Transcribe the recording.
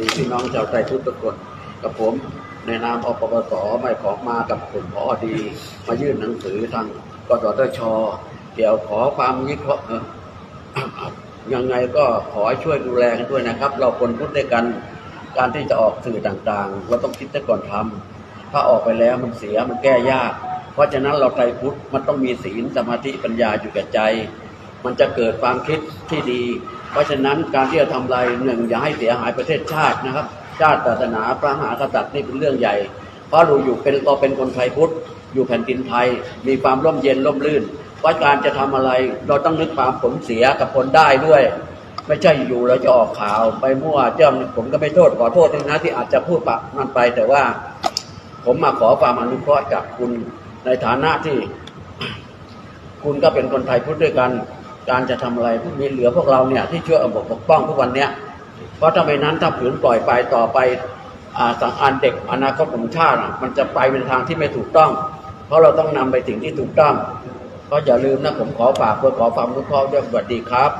ดีพี่น้องชาวไทยทุกทุกคนกับผมในนามอปปสไม่ขอมากับกลุ่มพอดี มายื่นหนังสือทางกสทช เกี่ยวขอความวิเคราะห์เออยังไงก็ขอช่วยดูแลกันด้วยนะครับ เราคนพุทธด้วยกันการที่จะออกสื่อต่างๆเราต้องคิดซะก่อนทำถ้าออกไปแล้วมันเสียมันแก้ยาก เพราะฉะนั้นเราไทยพุทธมันต้องมีศีลสมาธิปัญญาอยู่กับใจ มันจะเกิดความคิดที่ดี เพราะฉะนั้นการที่จะทำอะไรหนึ่งอย่าให้เสียหายประเทศชาตินะครับ ชาติศาสนาพระมหากษัตริย์นี่เป็นเรื่องใหญ่ เพราะเราอยู่เป็นเราเป็นคนไทยพุทธอยู่แผ่นดินไทย มีความร่มเย็นร่มรื่นเพราการจะทำอะไรเราต้องนึกความผลเสียกับผลได้ด้วย ไม่ใช่อยู่เราจะออกข่าวไปมั่วเจ้าผมก็ไม่โทษขอโทษด้วยนะที่อาจจะพูดปะมันไป แต่ว่า ผมมาขอความอนุเคราะห์จากคุณในฐานะที่ คุณก็เป็นคนไทยพุทธด้วยกัน การจะทำอะไรพวกนี้เหลือพวกเราเนี่ยที่ช่วยอบปกป้องทุกวันเนี้ยเพราะถ้าไม่นั้นถ้าผืนปล่อยไปต่อไปอสังอานเด็กอนาคตของชาติมันจะไปเป็นทางที่ไม่ถูกต้อง เพราะเราต้องนำไปสิ่งที่ถูกต้องก็อย่าลืมนะผมขอฝากเพื่อขอความรู้ข้อด้วยสวัสดีครับ